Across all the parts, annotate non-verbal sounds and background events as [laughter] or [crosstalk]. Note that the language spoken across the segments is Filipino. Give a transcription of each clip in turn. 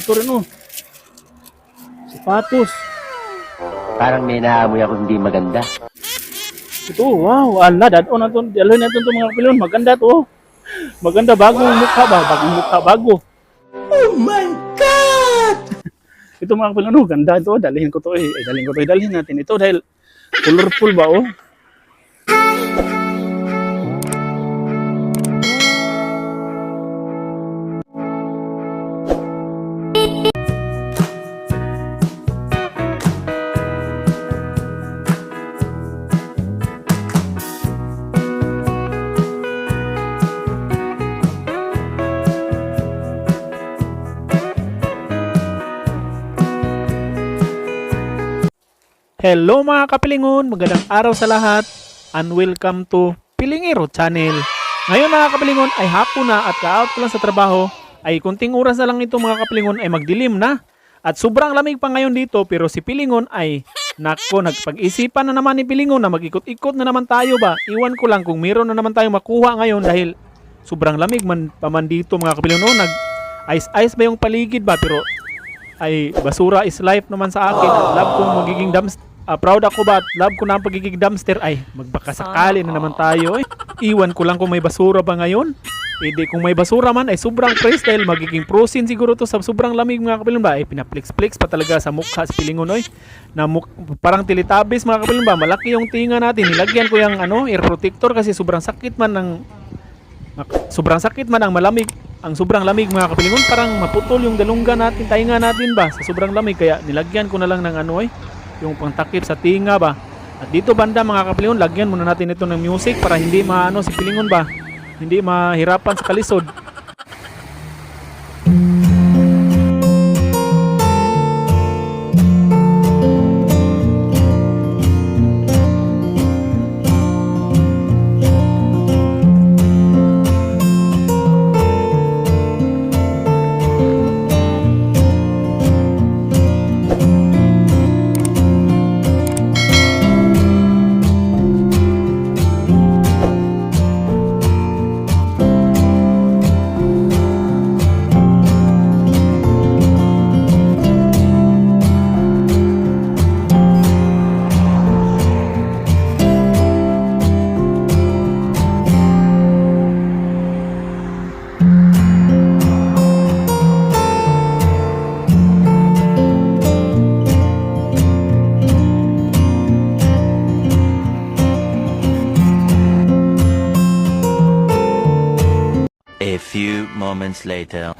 Ito rin oh. Sapatos. Parang may naamoy ako hindi maganda. Ito, wow. Ala, dad. O, nato, dalhin natin itong mga kapilon. Maganda to. Maganda, bagong mukha ba? Bagong mukha, bago. Oh my God! ito mga kapilon, oh, ganda ito. Dalhin ko to eh. eh dalhin ko to. eh. Dalhin natin ito dahil colorful ba, oh. Hello mga kapilingon, magandang araw sa lahat and welcome to Pilingero Channel. Ngayon mga kapilingon ay hapon na at ka-out lang sa trabaho ay kunting oras na lang ito mga kapilingon ay magdilim na. At sobrang lamig pa ngayon dito pero si Pilingon ay nako nagpag-isipan na naman ni Pilingon na mag-ikot-ikot na naman tayo ba. Iwan ko lang kung meron na naman tayo makuha ngayon dahil sobrang lamig man pa man dito mga kapilingon. No, nag ice-ice ba yung paligid ba pero ay basura is life naman sa akin love kong magiging dumpster proud ako ba? At love ko na ang pagiging dumpster. Ay magbakasakali na naman tayo. Eh. iwan ko lang kung may basura ba ngayon. Hindi kung may basura man ay sobrang fresh dahil magiging prosin siguro to sa sobrang lamig mga kapilin ba? Ay pinaplex-flex pa talaga sa mukha sa pilingon oy. Na muk- parang tilitabis mga kapilin ba? Malaki yung tinga natin. Nilagyan ko yung ano air protector kasi sobrang sakit man ng sobrang sakit man ang malamig ang sobrang lamig mga kapilingon parang maputol yung dalungga natin tainga natin ba? Sa sobrang lamig kaya nilagyan ko na lang ng ano eh yung pangtakip sa tinga ba? At dito banda mga kapilingon lagyan muna natin ito ng music para hindi maano si pilingon ba? Hindi mahirapan sa kalisod moments later.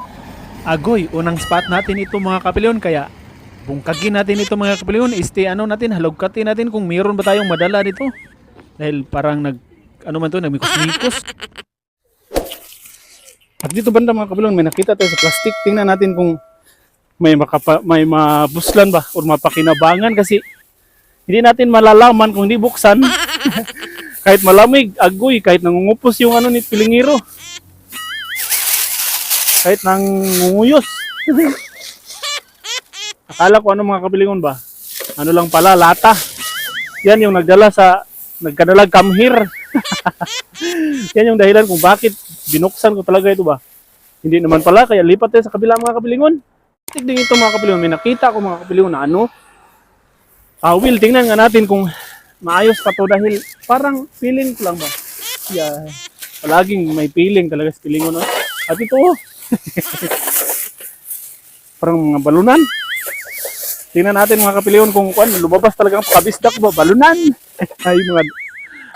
agoy unang spot natin ito mga kapilyon kaya bungkagin natin ito mga kapilyon este ano natin halogkatin natin kung mayroon ba tayong madala dito. Dahil parang nag ano man to nagmikos-mikos. At dito banda mga kapilyon may nakita tayo sa plastic. Tingnan natin kung may makapa, may mabuslan ba o mapakinabangan. Kasi hindi natin malalaman kung hindi buksan. [laughs] Kahit malamig agoy kahit nangungupos yung ano ni pilingiro kahit nang ngunguyos. Akala ko ano mga kabilingon ba? Ano lang pala, lata. Yan yung nagdala sa, nagkadalag come here. [laughs] Yan yung dahilan kung bakit binuksan ko talaga ito ba. Hindi naman pala, kaya lipat tayo sa kabila mga kabilingon. Tignan ito mga kabilingon, may nakita ko mga kabilingon na ano. Ah, Will, tingnan nga natin kung maayos pa to dahil parang feeling ko lang ba. Yeah. Palaging may feeling talaga sa pilingon. No? At ito, oh, [laughs] parang mga balunan. Tingnan natin mga kapiliyon kung kuan lumabas talaga ang kabisdak ba balunan. [laughs] Ay mga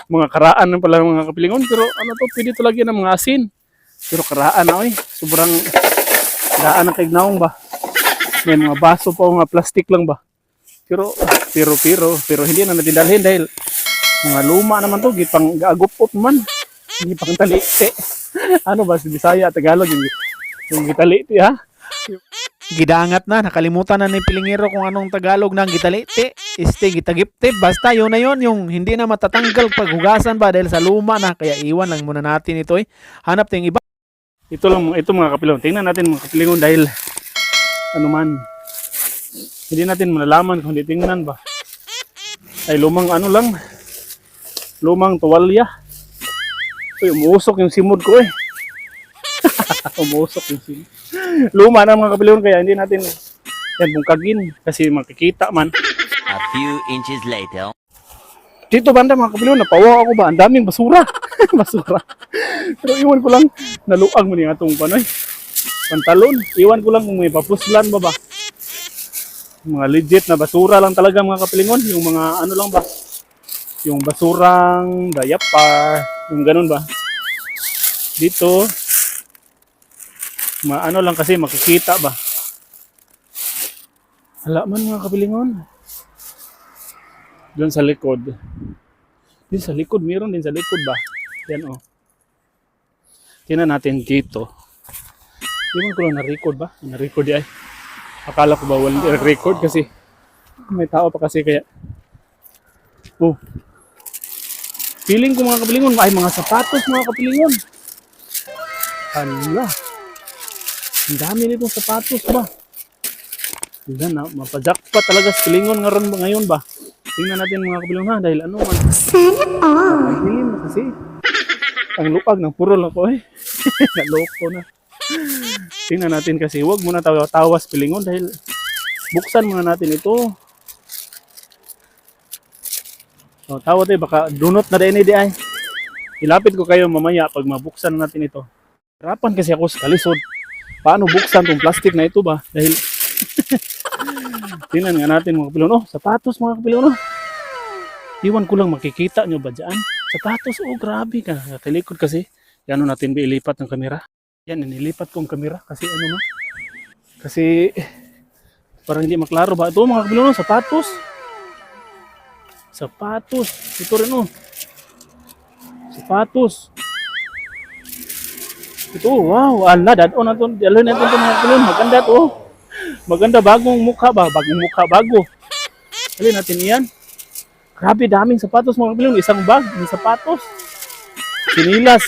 mga karaan ng pala mga kapilingon pero ano to pwede to lagyan ng mga asin. Pero karaan na oy, sobrang daan ng kaignaong ba. May mga baso pa mga plastic lang ba. Pero pero pero pero hindi na natin dalhin dahil mga luma naman to gipang gaagupot man. Hindi pang talite. [laughs] ano ba si Bisaya Tagalog yung yung gitaliti ha? Gidangat na, nakalimutan na ni Pilingero kung anong Tagalog ng gitaliti. Este, gitagiptip. Basta yun na yun, yung hindi na matatanggal paghugasan ba dahil sa luma na. Kaya iwan lang muna natin ito eh. Hanap tayong iba. Ito lang, ito mga kapilon. Tingnan natin mga kapilingon dahil ano man. Hindi natin malalaman kung hindi tingnan ba. Ay lumang ano lang. Lumang tuwalya. Uy, umuusok yung simod ko eh. Umuusok yung simod. Luma na mga kapilingon kaya hindi natin yan bungkagin kasi makikita man. A few inches later. Dito banda mga kapilingon, napawa ako ba? Ang daming basura. [laughs] basura. Pero iwan ko lang, naluag mo niya itong panoy. Pantalon. Iwan ko lang kung may papuslan ba ba. Mga legit na basura lang talaga mga kapilingon. Yung mga ano lang ba. Yung basurang dayapar. Yung ganun ba. Dito, maano lang kasi makikita ba. Hala man mga kapilingon. Doon sa likod. Din sa likod, meron din sa likod ba? Yan oh. Tingnan natin dito. Iwan ko lang na-record ba? Na-record ay. Akala ko ba walang record kasi may tao pa kasi kaya. Oh. Feeling ko mga kapilingon ay mga sapatos mga kapilingon. Hala. Ang dami nitong sapatos ba? Tingnan na, mapajakpa talaga sa pilingon nga ron ba ngayon ba? Tingnan natin mga kapilingon ha, dahil ano man. Ang dilim na kasi. Ang lupag ng puro lang ko eh. [laughs] Naloko na. Tingnan natin kasi huwag muna tayo tawas pilingon dahil buksan muna natin ito. Oh, tawa tayo baka dunot na din di ay. Ilapit ko kayo mamaya pag mabuksan natin ito. Hirapan kasi ako sa kalisod. Paano buksan tong plastic na ito ba? Dahil [laughs] Tingnan nga natin mga kapilon. Oh, sapatos mga kapilon. Oh. Iwan ko lang makikita nyo ba dyan? Sapatos, oh grabe ka. Natilikod kasi. Yan ano natin ilipat ng kamera. Yan, inilipat kong kamera kasi ano na. Kasi parang hindi maklaro ba? Ito mga kapilon, oh, sapatos. Sapatos. Ito rin oh. Sapatos. Ito, wow. Ala, dad. Oh, nato. Dalo natin ito mga kapilon. Maganda to. oh. Maganda bagong mukha ba? Bagong mukha bago. Alin natin iyan. Grabe daming sapatos mga kapilon. Isang bag ng sapatos. Sinilas.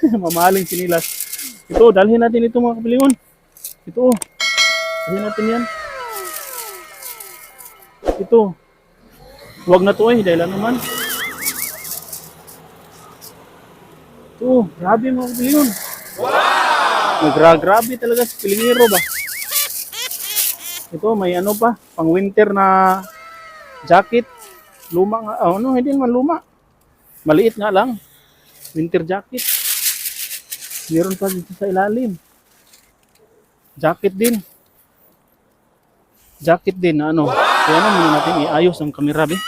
[laughs] Mamahaling sinilas. Ito, dalhin natin ito mga kapilon. Ito. Dalhin natin yan. Ito. Huwag na to eh, dahil ano man. Ito, grabe mga kapilon. Wow! Grabe talaga sa pilingero ba? Ito, may ano pa, pang winter na jacket. Luma nga, oh, ano, hindi naman luma. Maliit nga lang. Winter jacket. Meron pa dito sa ilalim. Jacket din. Jacket din na ano. Kaya na muna natin iayos ang kamera, be.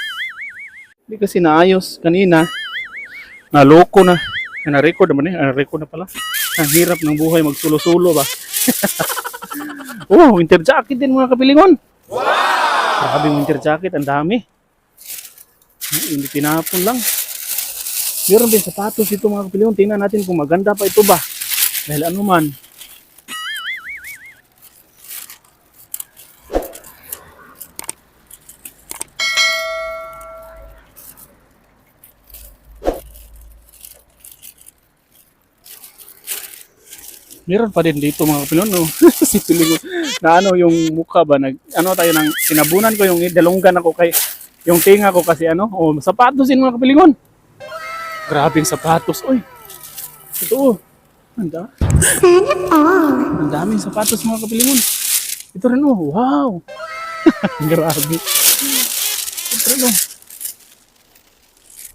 Hindi kasi naayos kanina. Naloko na. Na-record naman eh. Na-record na pala. Ang hirap ng buhay magsulo-sulo ba. [laughs] Oh, winter jacket din mga kapilingon. Wow! Grabe winter jacket, ang dami. Hindi tinapon lang. Meron din sapatos ito mga kapilingon. Tingnan natin kung maganda pa ito ba. Dahil ano man. Meron pa din dito mga kapilingon. No? [laughs] si Pilingon. Na ano yung mukha ba? Nag, ano tayo nang sinabunan ko yung dalunggan ako kay yung tinga ko kasi ano. Oh, sapatos din mga kapilingon. Grabing sapatos. Oy. Ito oh. Anda. [laughs] Ang daming sapatos mga kapilingon. Ito rin oh. Wow. [laughs] Grabe. Ito rin oh.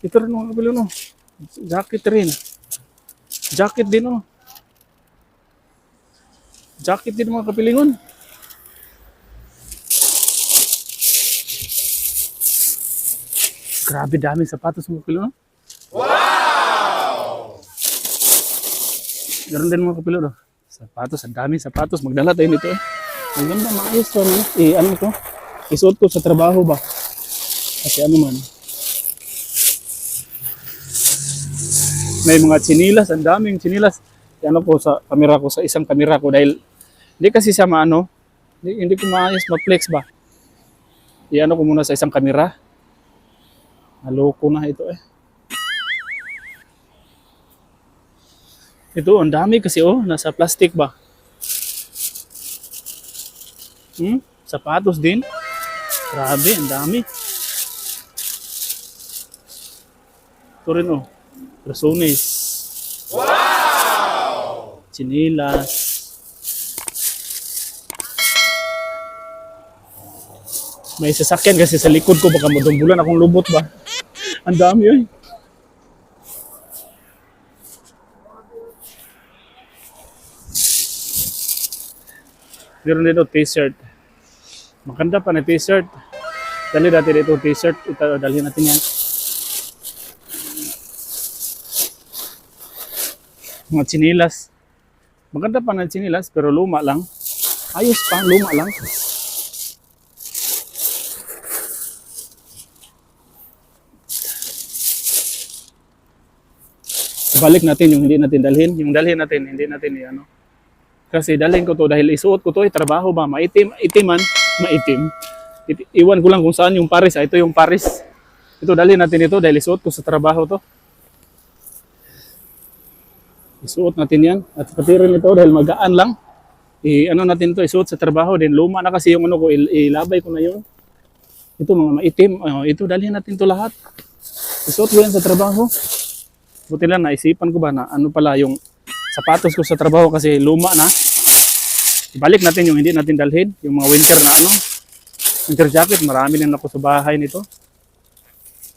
Ito rin mga kapilingon oh. Jacket rin. Jacket din oh. Jacket din mga kapilingon. Grabe dami sapatos mga kapilingon. Wow! Meron din mga kapilingon. oh. Sapatos, ang dami sapatos. Magdala tayo nito eh. Ang ganda, maayos to. No? Eh, ano to? Isuot ko sa trabaho ba? Kasi ano man. May mga chinilas, ang daming chinilas. Ano po sa kamera ko, sa isang kamera ko dahil hindi kasi siya maano, hindi, hindi ko maayos ma-flex ba. Iano ko muna sa isang kamera. Naloko na ito eh. Ito, ang dami kasi oh, nasa plastic ba? Hmm? Sapatos din. Grabe, ang dami. Ito rin oh. Rasones. Wow! Chinilas. May sasakyan kasi sa likod ko baka madumbulan akong lubot ba. Ang dami yun. Meron dito t-shirt. Maganda pa na t-shirt. Dali natin dito t-shirt. Ito, dalhin natin yan. Mga chinilas. Maganda pa na chinilas pero luma lang. Ayos pa, luma lang. Balik natin yung hindi natin dalhin. Yung dalhin natin, hindi natin i-ano. Kasi dalhin ko to dahil isuot ko to, eh, trabaho ba, maitim, itiman, maitim. It, iwan ko lang kung saan yung Paris. Ah, ito yung Paris. Ito, dalhin natin ito dahil isuot ko sa trabaho to. Isuot natin yan. At pati rin ito dahil magaan lang. I, ano natin to isuot sa trabaho. Then luma na kasi yung ano ko, il- ilabay ko na yun. Ito mga maitim. Oh, ito, dalhin natin to lahat. Isuot ko yan sa trabaho. Buti lang naisipan ko ba na ano pala yung sapatos ko sa trabaho kasi luma na. Ibalik natin yung hindi natin dalhin, yung mga winter na ano. Winter jacket, marami na ako sa bahay nito.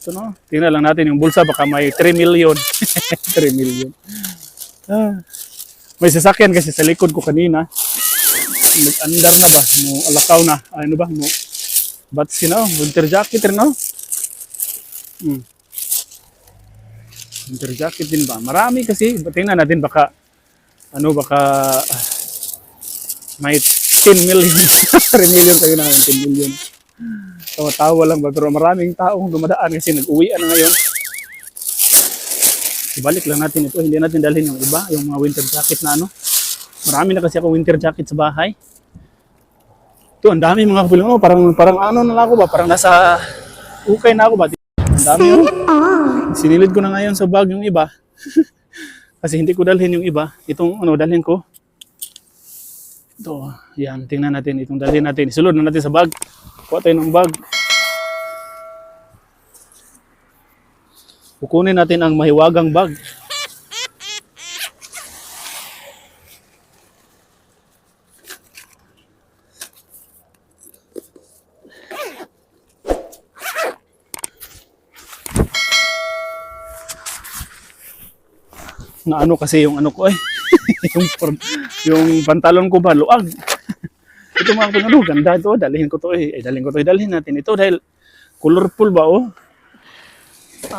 So no, tingnan lang natin yung bulsa baka may 3 million. [laughs] 3 million. Ah. May sasakyan kasi sa likod ko kanina. Nag-andar na ba? Mo alakaw na. Ano ba? Mo But sino? Winter jacket rin no? Hmm. Winter jacket din ba? Marami kasi. Tingnan natin baka ano baka may 10 million. [laughs] 3 million tayo na 10 million. Tawa-tawa lang ba? Pero maraming taong dumadaan kasi nag-uwi na ngayon. Ibalik lang natin ito. Hindi natin dalhin yung iba, yung mga winter jacket na ano. Marami na kasi ako winter jacket sa bahay. Ito, ang dami mga kapilin. Oh, parang, parang ano na ako ba? Parang nasa ukay na ako ba? Ang dami oh. Sinilid ko na ngayon sa bag yung iba. [laughs] Kasi hindi ko dalhin yung iba. Itong ano, dalhin ko. Ito, yan. Tingnan natin. Itong dalhin natin. Isulod na natin sa bag. Kuha tayo ng bag. Kukunin natin ang mahiwagang bag. Na ano kasi yung ano ko eh. [laughs] yung, por- yung pantalon ko ba, luag. [laughs] ito mga kapatid, ano, ganda ito. Dalhin ko to eh. Ay, dalhin ko to. eh. Dalhin natin ito dahil colorful ba oh.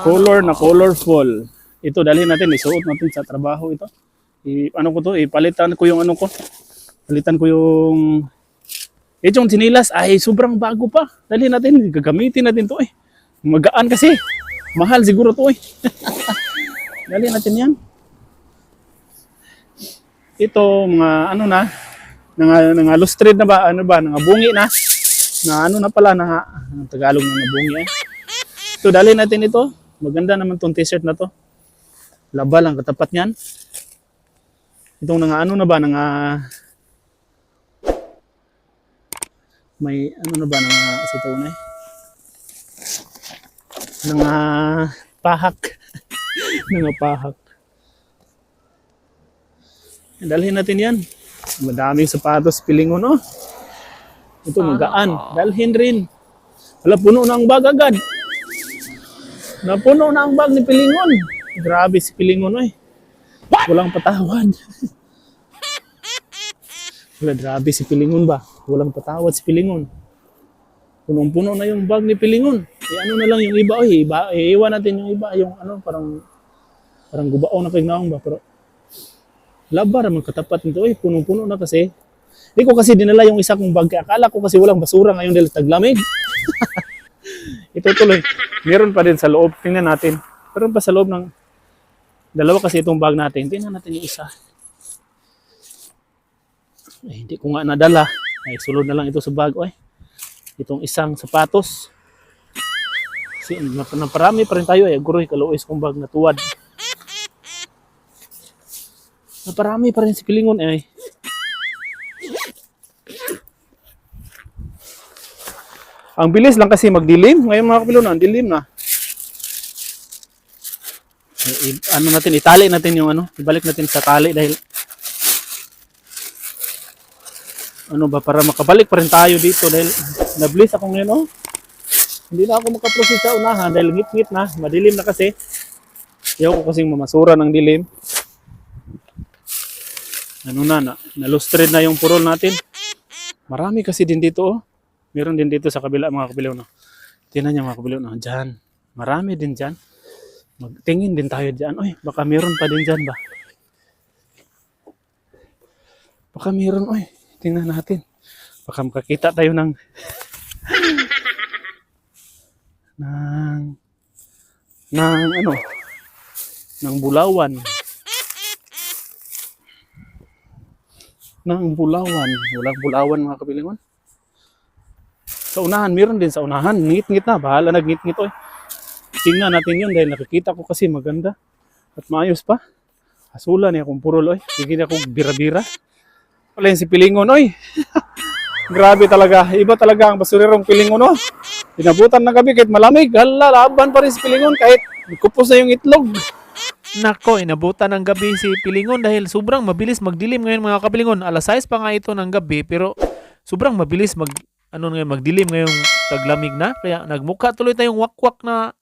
Color na colorful. Ito, dalhin natin. Isuot natin sa trabaho ito. I, ano ko to, ipalitan ko yung ano ko. Palitan ko yung Itong sinilas ay sobrang bago pa. Dalhin natin, gagamitin natin to eh. Magaan kasi. Mahal siguro to eh. [laughs] Dalhin natin yan ito mga ano na mga mga lustrade na ba ano ba mga bungi na na ano na pala na ang Tagalog na bungi eh. So dali natin ito. Maganda naman tong t-shirt na to. Laba lang katapat niyan. Itong mga ano na ba mga may ano na ba mga sitaw na eh. Mga pahak. [laughs] mga pahak. Dalhin natin yan. Madaming sapatos pilingon, oh. Ito, magaan. Dalhin rin. Wala, puno na ang bag agad. Napuno na ang bag ni Pilingon. Grabe si Pilingon, eh. Walang patawad. Wala, grabe si Pilingon ba? Walang patawad si Pilingon. Punong-puno na yung bag ni Pilingon. Eh, ano na lang yung iba, oh, iba, eh, iwan natin yung iba, yung ano, parang, parang gubaon na kagnaong ba, pero labar man katapat nito. Eh punong-puno na kasi. Hindi ko kasi dinala yung isa kong bag. Akala ko kasi walang basura ngayon dahil taglamig. [laughs] Ito tuloy. Meron pa din sa loob. Tingnan natin. Meron pa sa loob ng dalawa kasi itong bag natin. Tingnan natin yung isa. Eh, hindi ko nga nadala. Ay sulod na lang ito sa bag. Oy itong isang sapatos. Kasi nap- naparami pa rin tayo. Eh guroy kaluoy kong bag na tuwad Naparami pa rin si Pilingon eh. Ang bilis lang kasi magdilim. Ngayon mga kapilon, ang dilim na. I- ano natin, itali natin yung ano, ibalik natin sa tali dahil ano ba, para makabalik pa rin tayo dito dahil Na-bliss ako ngayon, oh. Hindi na ako makaproceed sa unahan dahil ngit-ngit na. Madilim na kasi. Ayaw ko kasing mamasura ng dilim. Ano na, na nalustred na yung purol natin. Marami kasi din dito, oh. Meron din dito sa kabila, mga kabilaw, no. Tingnan niyo mga kabilaw, no. Diyan. Marami din dyan. Magtingin din tayo dyan. Oy, baka meron pa din dyan ba? Baka meron, oy. Tingnan natin. Baka makakita tayo ng [laughs] ng ng ano ng bulawan ng bulawan walang bulawan mga kabilingon. Sa unahan meron din sa unahan. Ngit-ngit na bahala nagngit-ngit oy. Tingnan natin yun dahil nakikita ko kasi maganda at maayos pa. Asula niya akong purol oy. Sige na bira-bira. Wala yun si Pilingon oy. [laughs] Grabe talaga. Iba talaga ang basurirong Pilingon oh. Inabutan ng gabi kahit malamig. Hala, laban pa rin si Pilingon kahit kupos na yung itlog. Nako, inabutan ng gabi si Pilingon dahil sobrang mabilis magdilim ngayon mga kapilingon. Alas 6 pa nga ito ng gabi pero sobrang mabilis mag ano ngayon magdilim ngayong taglamig na. Kaya nagmukha tuloy tayong wakwak na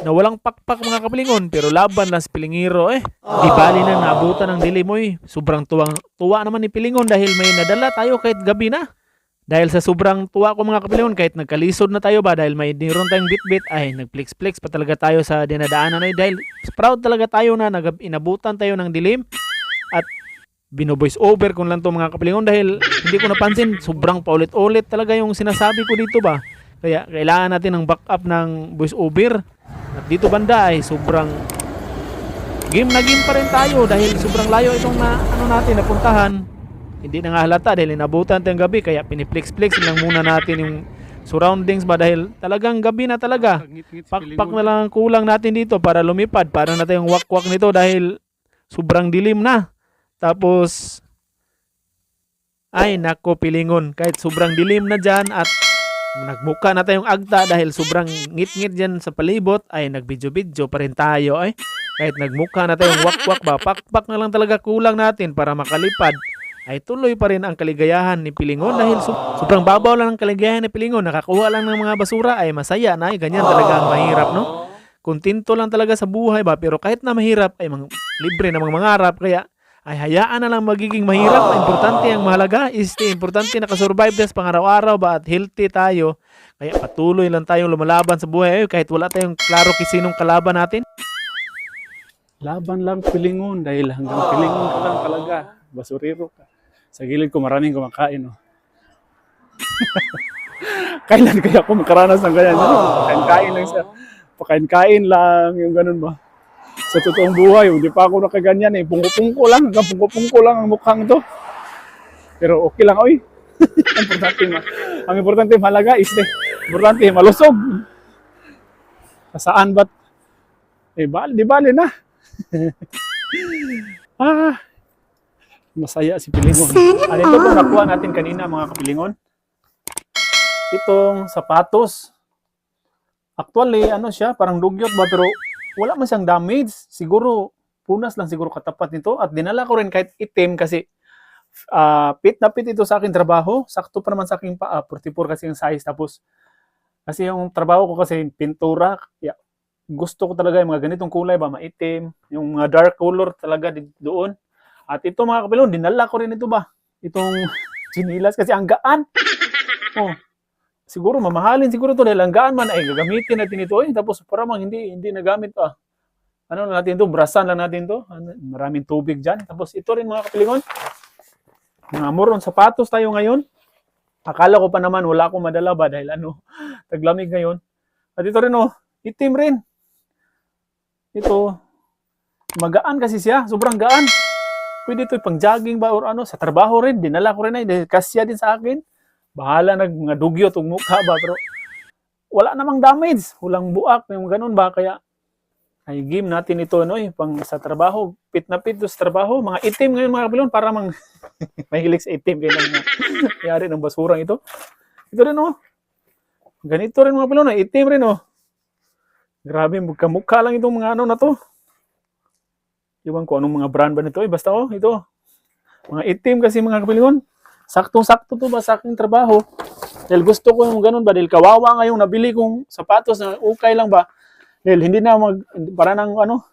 na walang pakpak mga kapilingon pero laban lang si Pilingiro eh. Di bali na naabutan ng dilim oy. Sobrang tuwang tuwa naman ni Pilingon dahil may nadala tayo kahit gabi na. Dahil sa sobrang tuwa ko mga kapilingon, kahit nagkalisod na tayo ba dahil may niron tayong bit-bit, ay nagflex-flex pa talaga tayo sa dinadaanan ay dahil proud talaga tayo na nag inabutan tayo ng dilim at bino-voice over ko lang to mga kapilingon dahil hindi ko napansin, sobrang paulit-ulit talaga yung sinasabi ko dito ba. Kaya kailangan natin ng backup ng voice over. At dito banda ay sobrang game na game pa rin tayo dahil sobrang layo itong na, ano natin napuntahan hindi na nga halata dahil inabutan tayong gabi kaya piniplex-plex lang muna natin yung surroundings ba dahil talagang gabi na talaga. Pakpak na lang ang kulang natin dito para lumipad. Para na tayong wakwak nito dahil sobrang dilim na. Tapos ay nako pilingon kahit sobrang dilim na dyan at nagmuka na tayong agta dahil sobrang ngit-ngit dyan sa palibot ay nagbidyo-bidyo pa rin tayo ay kahit nagmuka na tayong wakwak ba pakpak na lang talaga kulang natin para makalipad ay tuloy pa rin ang kaligayahan ni Pilingon dahil so- sobrang babaw lang ng kaligayahan ni Pilingon. Nakakuha lang ng mga basura ay masaya na. Ay, ganyan talaga ang mahirap, no? Kontento lang talaga sa buhay ba? Pero kahit na mahirap, ay mga, libre na mga mangarap. Kaya ay hayaan na lang magiging mahirap. Ang Importante ang mahalaga is the importante nakasurvive sa pangaraw-araw ba at healthy tayo. Kaya patuloy lang tayong lumalaban sa buhay. Ay, kahit wala tayong klaro kung sinong kalaban natin. Laban lang pilingon dahil hanggang pilingon ka lang talaga. Basurero ka. Sa gilid ko maraming kumakain. Oh. [laughs] Kailan kaya ako makaranas ng ganyan? Ano? Pakain-kain lang siya. Pakain-kain lang, yung ganun ba? Sa totoong buhay, hindi pa ako nakaganyan eh. Pungko-pungko lang, hanggang pungko-pungko lang ang mukhang to. Pero okay lang, oy. [laughs] ang importante, ma- ang importante mahalaga is eh, importante malusog. Saan ba't? Eh, bali, di bali na. [laughs] ah, masaya si Pilingon. Ano ito po nakuha natin kanina mga kapilingon? Itong sapatos. Actually, ano siya, parang dugyot ba pero wala man siyang damage. Siguro, punas lang siguro katapat nito. At dinala ko rin kahit itim kasi ah fit na fit ito sa aking trabaho. Sakto pa naman sa aking paa. 44 kasi yung size. Tapos, kasi yung trabaho ko kasi pintura. Yeah, gusto ko talaga yung mga ganitong kulay ba, maitim. Yung mga dark color talaga doon. At ito mga kapilon, dinala ko rin ito ba? Itong [laughs] chinilas kasi ang gaan. Oh. Siguro mamahalin siguro to dahil ang gaan man ay gagamitin natin ito eh. Tapos para mang hindi hindi nagamit pa. Ano lang natin to, brasan lang natin to. Ano, maraming tubig diyan. Tapos ito rin mga kapilingon. Mga moron sapatos tayo ngayon. Akala ko pa naman wala akong madala ba dahil ano, [laughs] taglamig ngayon. At ito rin oh, itim rin. Ito, magaan kasi siya, sobrang gaan. Pwede ito pang jogging ba or ano, sa trabaho rin, dinala ko rin ay, dahil kasya din sa akin. Bahala nag mga dugyo tong mukha ba, pero wala namang damage, walang buak, yung ganun ba, kaya ay game natin ito no, eh, pang sa trabaho, pit na pit sa trabaho, mga itim ngayon mga kapilon, para mang [laughs] mahilig sa itim, kaya nang yari ng basurang ito. Ito rin oh, ganito rin mga kapilon, itim rin oh. Grabe, mukha lang itong mga ano na to. Iwan ko anong mga brand ba nito eh. Basta oh, ito. Mga itim kasi mga kapilingon. Saktong-sakto to ba sa aking trabaho. Dahil gusto ko yung ganun ba, dahil kawawa nga yung nabili kong sapatos na ukay lang ba. Dahil hindi na mag, para nang ano,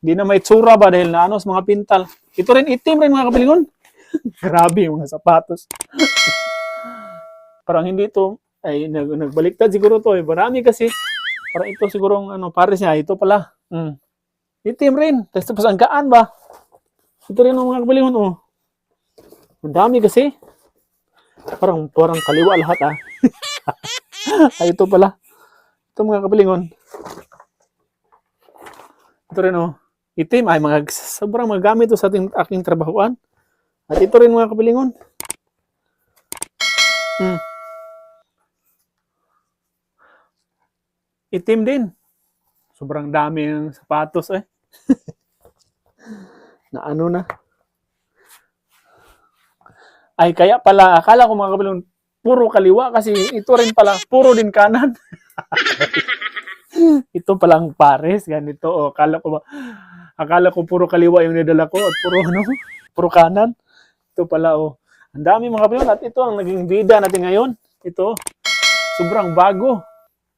hindi na may tsura ba dahil na ano mga pintal. Ito rin itim rin mga kapilingon. [laughs] Grabe yung mga sapatos. [laughs] Parang hindi to, ay nag, nagbaliktad siguro to. Eh. Marami kasi. Parang ito siguro ano, pares niya. Ito pala. Mm. Itim rin. Tapos tapos ang gaan ba? Ito rin ang mga kapilingon. Oh. Ang dami kasi. Parang, parang kaliwa lahat ah. [laughs] ay ito pala. Ito mga kapilingon. Ito rin oh. Itim ay mga sobrang magamit to sa ating aking trabahuan. At ito rin mga kapilingon. Hmm. Itim din. Sobrang dami ng sapatos eh. [laughs] na ano na. Ay kaya pala, akala ko mga kapilingon, puro kaliwa kasi ito rin pala, puro din kanan. [laughs] ito palang pares, ganito. O, akala ko ba, akala ko puro kaliwa yung nidala ko at puro ano, puro kanan. Ito pala, oh. Ang dami mga kapiyon at ito ang naging bida natin ngayon. Ito, sobrang bago.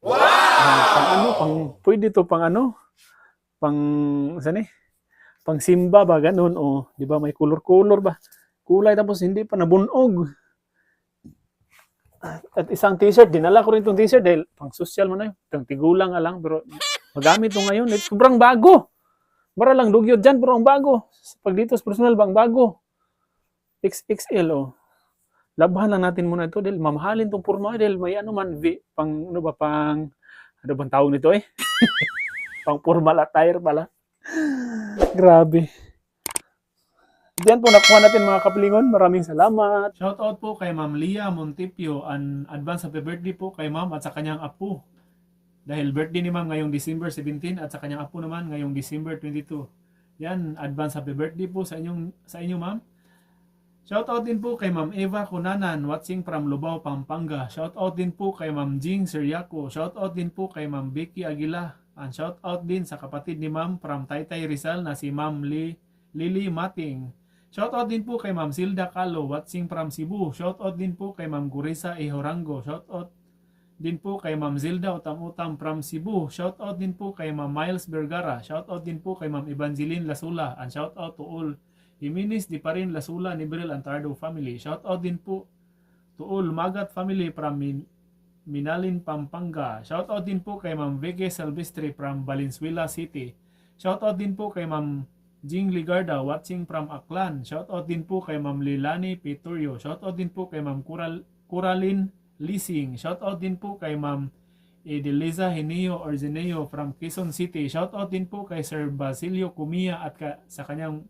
Wow! pang ano, pang, pwede to pang ano, pang, saan eh? Pang simba ba, ganun, oh. Di ba, may color-color ba? Kulay tapos hindi pa nabunog. At isang t-shirt, dinala ko rin itong t-shirt dahil pang social man na yun. Itong tigulang nga lang, pero magamit to ngayon. Eh, sobrang bago. Para lang dugyot dyan, pero ang bago. Pag dito personal, bang bago. XXL, oh. Labahan lang natin muna ito dahil mamahalin tong purma dahil may ano man, v, pang, ano ba, pang, ano bang tawag nito eh? [laughs] pang formal attire pala. Grabe. Diyan po nakuha natin mga kapilingon. Maraming salamat. Shoutout po kay Ma'am Lia Montipio. An advance happy birthday po kay Ma'am at sa kanyang apo. Dahil birthday ni Ma'am ngayong December 17 at sa kanyang apo naman ngayong December 22. Yan, advance happy birthday po sa inyong sa inyo Ma'am. Shoutout din po kay Ma'am Eva Kunanan watching from Lubao, Pampanga. Shoutout din po kay Ma'am Jing Seriaco. Shoutout din po kay Ma'am Becky Aguila. And shoutout din sa kapatid ni Ma'am from Taytay Rizal na si Ma'am Li, Lily Mating. Shoutout din po kay Ma'am Silda Calo watching from Cebu. Shoutout din po kay Ma'am Gurisa Ehorango. Shoutout din po kay Ma'am Zilda Utam-Utam from Cebu. Shoutout din po kay Ma'am Miles Vergara. Shoutout din po kay Ma'am Evangeline Lasula. And shoutout to all Jimenez Di Parin Lasula Nibril Antardo family. Shoutout din po to all Magat family from Minalin, Pampanga. Shoutout din po kay Ma'am Vege Salvestre from Valenzuela City. Shoutout din po kay Ma'am Jing Ligarda watching from Aklan. Shoutout din po kay Ma'am Lilani Pitorio. Shoutout din po kay Ma'am Kural Kuralin Lising. Shoutout din po kay Ma'am Edeliza Heneo Orzineo from Quezon City. Shoutout din po kay Sir Basilio Cumia at ka, sa kanyang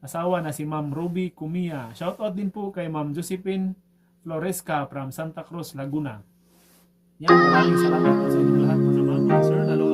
asawa na si Ma'am Ruby Cumia. Shoutout din po kay Ma'am Josephine Floresca from Santa Cruz, Laguna. Yan, maraming salamat po sa inyong lahat mga ma'am, sir, lalo